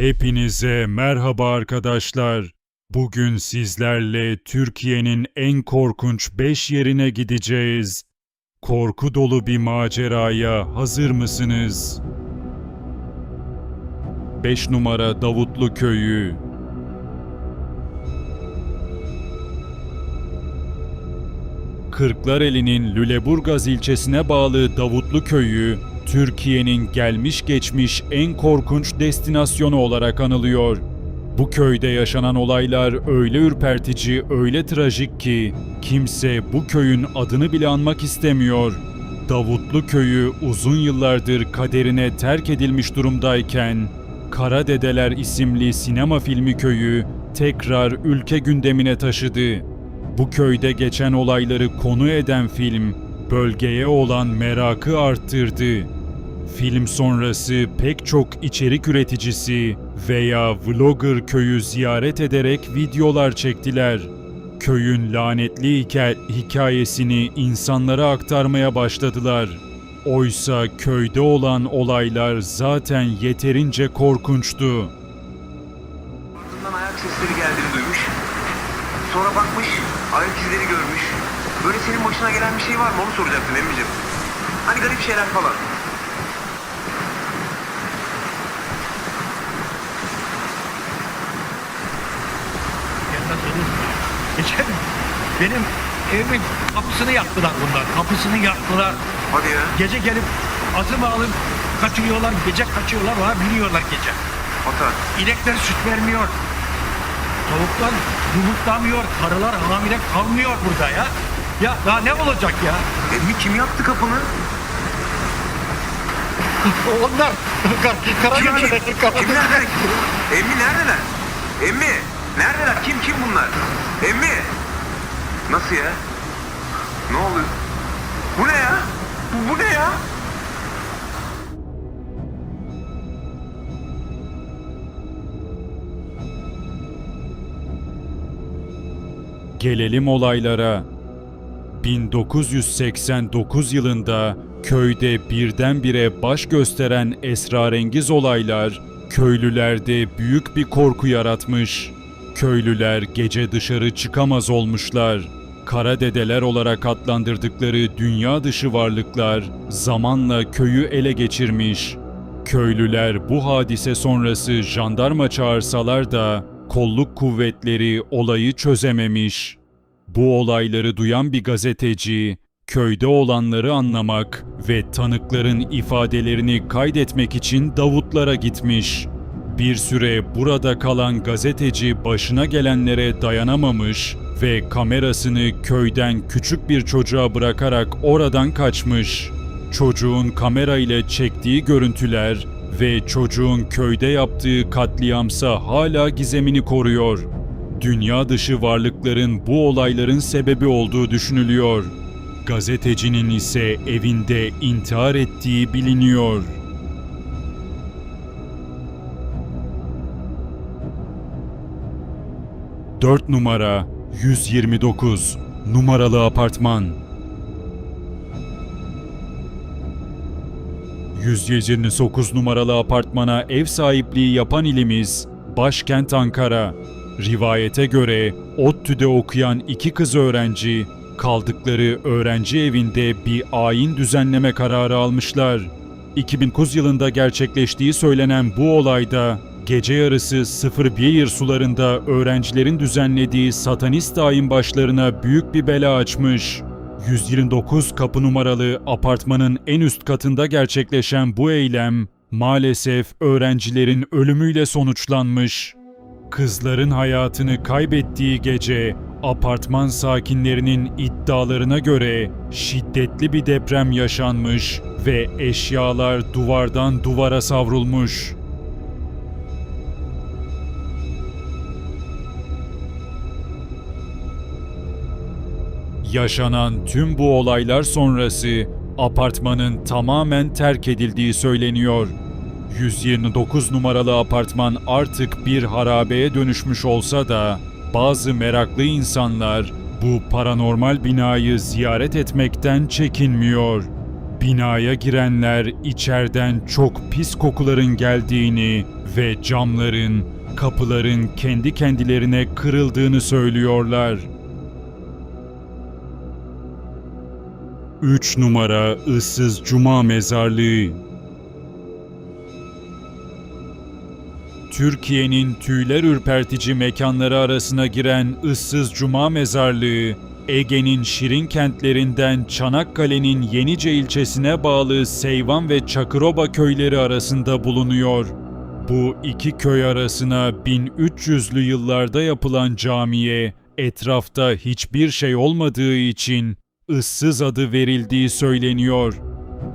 Hepinize merhaba arkadaşlar. Bugün sizlerle Türkiye'nin en korkunç 5 yerine gideceğiz. Korku dolu bir maceraya hazır mısınız? 5 numara Davutlu Köyü Kırklareli'nin Lüleburgaz ilçesine bağlı Davutlu Köyü, Türkiye'nin gelmiş geçmiş en korkunç destinasyonu olarak anılıyor. Bu köyde yaşanan olaylar öyle ürpertici, öyle trajik ki kimse bu köyün adını bile anmak istemiyor. Davutlu Köyü uzun yıllardır kaderine terk edilmiş durumdayken Kara Dedeler isimli sinema filmi köyü tekrar ülke gündemine taşıdı. Bu köyde geçen olayları konu eden film bölgeye olan merakı arttırdı. Film sonrası pek çok içerik üreticisi veya vlogger köyü ziyaret ederek videolar çektiler. Köyün lanetli hika- hikayesini insanlara aktarmaya başladılar. Oysa köyde olan olaylar zaten yeterince korkunçtu. Ardından ayak sesleri geldiğini duymuş. Sonra bakmış, ayak izleri görmüş. Böyle senin başına gelen bir şey var mı onu soracaktın Emmicim. Hani garip şeyler falan. Benim evimin kapısını yaktılar bunlar. Kapısını yaktılar. Hadi ya. Gece gelip azım alıp kaçırıyorlar. Gece kaçıyorlar. Ha biliyorlar gece. Hata. İnekler süt vermiyor. Tavuklar yumurtlamıyor. Karılar hamile kalmıyor burada ya. Ya daha ne olacak ya? Emmi kim yaktı kapını? Onlar kara Kim kim? gömleği, kara Kim nerede? Emmi neredeler? Emmi. Neredeler? Kim kim bunlar? Emmi. Nasıl ya? Ne oluyor? Bu ne ya? Bu, bu ne ya? Gelelim olaylara. 1989 yılında köyde birdenbire baş gösteren esrarengiz olaylar köylülerde büyük bir korku yaratmış. Köylüler gece dışarı çıkamaz olmuşlar. Kara dedeler olarak adlandırdıkları dünya dışı varlıklar zamanla köyü ele geçirmiş. Köylüler bu hadise sonrası jandarma çağırsalar da kolluk kuvvetleri olayı çözememiş. Bu olayları duyan bir gazeteci, köyde olanları anlamak ve tanıkların ifadelerini kaydetmek için Davutlara gitmiş. Bir süre burada kalan gazeteci başına gelenlere dayanamamış ve kamerasını köyden küçük bir çocuğa bırakarak oradan kaçmış. Çocuğun kamera ile çektiği görüntüler ve çocuğun köyde yaptığı katliamsa hala gizemini koruyor. Dünya dışı varlıkların bu olayların sebebi olduğu düşünülüyor. Gazetecinin ise evinde intihar ettiği biliniyor. Dört numara 129 numaralı apartman 129 numaralı apartmana ev sahipliği yapan ilimiz başkent Ankara. Rivayete göre ODTÜ'de okuyan iki kız öğrenci kaldıkları öğrenci evinde bir ayin düzenleme kararı almışlar. 2009 yılında gerçekleştiği söylenen bu olayda gece yarısı 01 sularında öğrencilerin düzenlediği satanist ayin başlarına büyük bir bela açmış. 129 kapı numaralı apartmanın en üst katında gerçekleşen bu eylem maalesef öğrencilerin ölümüyle sonuçlanmış. Kızların hayatını kaybettiği gece apartman sakinlerinin iddialarına göre şiddetli bir deprem yaşanmış ve eşyalar duvardan duvara savrulmuş. Yaşanan tüm bu olaylar sonrası apartmanın tamamen terk edildiği söyleniyor. 129 numaralı apartman artık bir harabeye dönüşmüş olsa da bazı meraklı insanlar bu paranormal binayı ziyaret etmekten çekinmiyor. Binaya girenler içeriden çok pis kokuların geldiğini ve camların, kapıların kendi kendilerine kırıldığını söylüyorlar. 3 numara Issız Cuma Mezarlığı Türkiye'nin tüyler ürpertici mekanları arasına giren Issız Cuma Mezarlığı, Ege'nin şirin kentlerinden Çanakkale'nin Yenice ilçesine bağlı Seyvan ve Çakıroba köyleri arasında bulunuyor. Bu iki köy arasına 1300'lü yıllarda yapılan camiye etrafta hiçbir şey olmadığı için ıssız adı verildiği söyleniyor.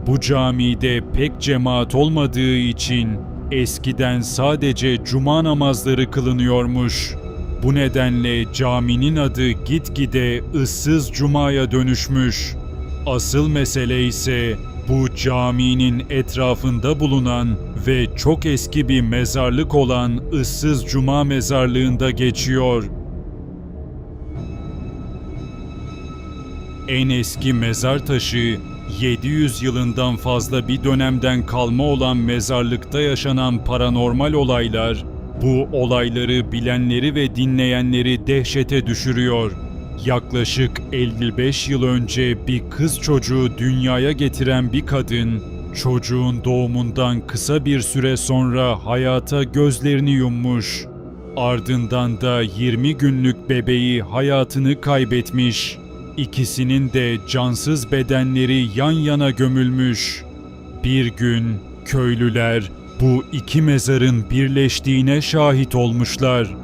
Bu camide pek cemaat olmadığı için eskiden sadece cuma namazları kılınıyormuş. Bu nedenle caminin adı gitgide ıssız cumaya dönüşmüş. Asıl mesele ise bu caminin etrafında bulunan ve çok eski bir mezarlık olan ıssız cuma mezarlığında geçiyor. En eski mezar taşı 700 yılından fazla bir dönemden kalma olan mezarlıkta yaşanan paranormal olaylar bu olayları bilenleri ve dinleyenleri dehşete düşürüyor. Yaklaşık 55 yıl önce bir kız çocuğu dünyaya getiren bir kadın çocuğun doğumundan kısa bir süre sonra hayata gözlerini yummuş. Ardından da 20 günlük bebeği hayatını kaybetmiş. İkisinin de cansız bedenleri yan yana gömülmüş. Bir gün köylüler bu iki mezarın birleştiğine şahit olmuşlar.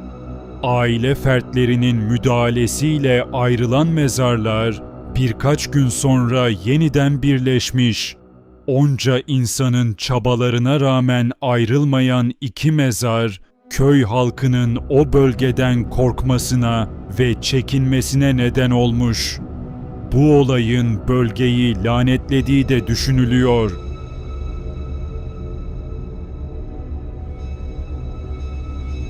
Aile fertlerinin müdahalesiyle ayrılan mezarlar birkaç gün sonra yeniden birleşmiş. Onca insanın çabalarına rağmen ayrılmayan iki mezar köy halkının o bölgeden korkmasına ve çekinmesine neden olmuş. Bu olayın bölgeyi lanetlediği de düşünülüyor.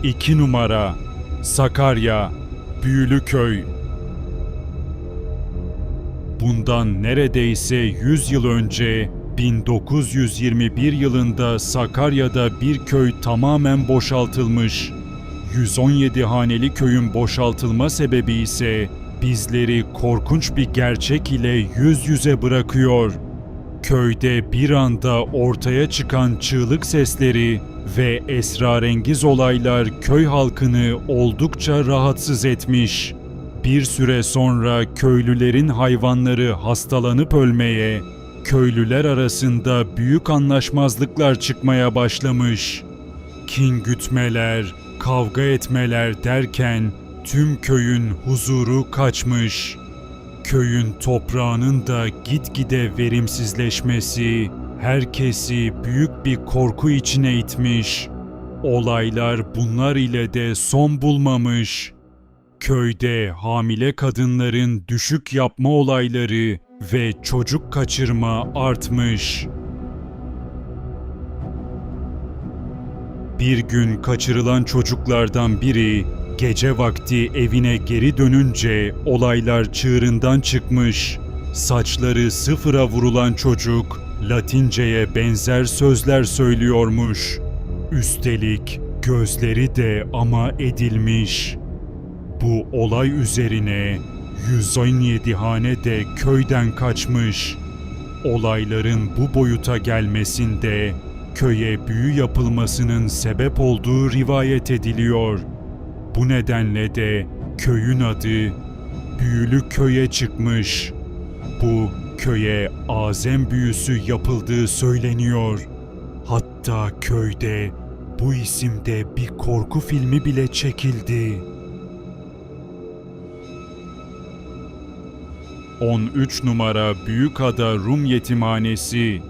İki numara Sakarya Büyülüköy Bundan neredeyse 100 yıl önce 1921 yılında Sakarya'da bir köy tamamen boşaltılmış. 117 haneli köyün boşaltılma sebebi ise bizleri korkunç bir gerçek ile yüz yüze bırakıyor. Köyde bir anda ortaya çıkan çığlık sesleri ve esrarengiz olaylar köy halkını oldukça rahatsız etmiş. Bir süre sonra köylülerin hayvanları hastalanıp ölmeye, köylüler arasında büyük anlaşmazlıklar çıkmaya başlamış. Kin gütmeler, kavga etmeler derken tüm köyün huzuru kaçmış. Köyün toprağının da gitgide verimsizleşmesi herkesi büyük bir korku içine itmiş. Olaylar bunlar ile de son bulmamış. Köyde hamile kadınların düşük yapma olayları ve çocuk kaçırma artmış. Bir gün kaçırılan çocuklardan biri gece vakti evine geri dönünce olaylar çığırından çıkmış. Saçları sıfıra vurulan çocuk Latinceye benzer sözler söylüyormuş. Üstelik gözleri de ama edilmiş. Bu olay üzerine 117 hane de köyden kaçmış. Olayların bu boyuta gelmesinde köye büyü yapılmasının sebep olduğu rivayet ediliyor. Bu nedenle de köyün adı Büyülü Köy'e çıkmış. Bu köye azem büyüsü yapıldığı söyleniyor. Hatta köyde bu isimde bir korku filmi bile çekildi. 13 numara Büyükada Rum Yetimhanesi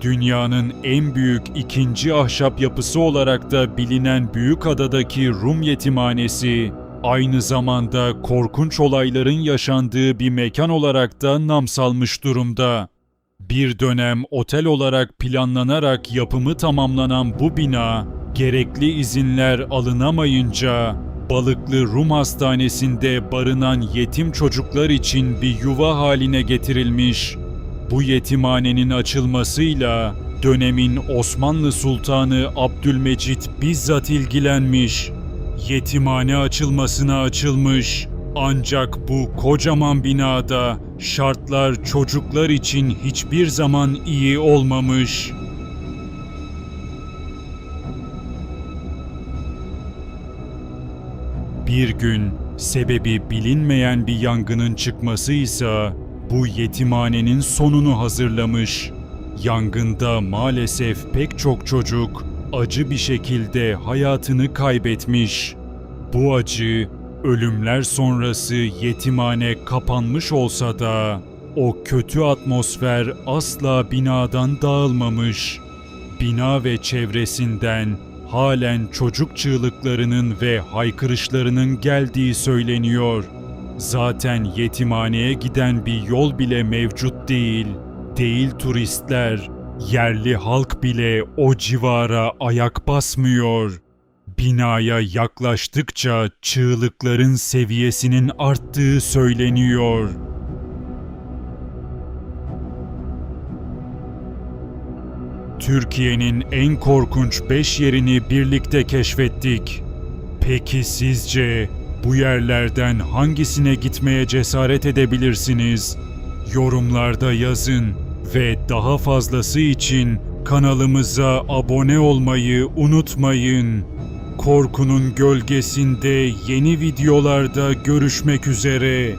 Dünyanın en büyük ikinci ahşap yapısı olarak da bilinen Büyükada'daki Rum Yetimhanesi, aynı zamanda korkunç olayların yaşandığı bir mekan olarak da nam salmış durumda. Bir dönem otel olarak planlanarak yapımı tamamlanan bu bina, gerekli izinler alınamayınca Balıklı Rum Hastanesi'nde barınan yetim çocuklar için bir yuva haline getirilmiş. Bu yetimhanenin açılmasıyla dönemin Osmanlı Sultanı Abdülmecit bizzat ilgilenmiş. Yetimhane açılmasına açılmış. Ancak bu kocaman binada şartlar çocuklar için hiçbir zaman iyi olmamış. Bir gün sebebi bilinmeyen bir yangının çıkması ise bu yetimhanenin sonunu hazırlamış. Yangında maalesef pek çok çocuk acı bir şekilde hayatını kaybetmiş. Bu acı ölümler sonrası yetimhane kapanmış olsa da o kötü atmosfer asla binadan dağılmamış. Bina ve çevresinden halen çocuk çığlıklarının ve haykırışlarının geldiği söyleniyor. Zaten yetimhaneye giden bir yol bile mevcut değil. Değil turistler, yerli halk bile o civara ayak basmıyor. Binaya yaklaştıkça çığlıkların seviyesinin arttığı söyleniyor. Türkiye'nin en korkunç 5 yerini birlikte keşfettik. Peki sizce bu yerlerden hangisine gitmeye cesaret edebilirsiniz? Yorumlarda yazın ve daha fazlası için kanalımıza abone olmayı unutmayın. Korkunun gölgesinde yeni videolarda görüşmek üzere.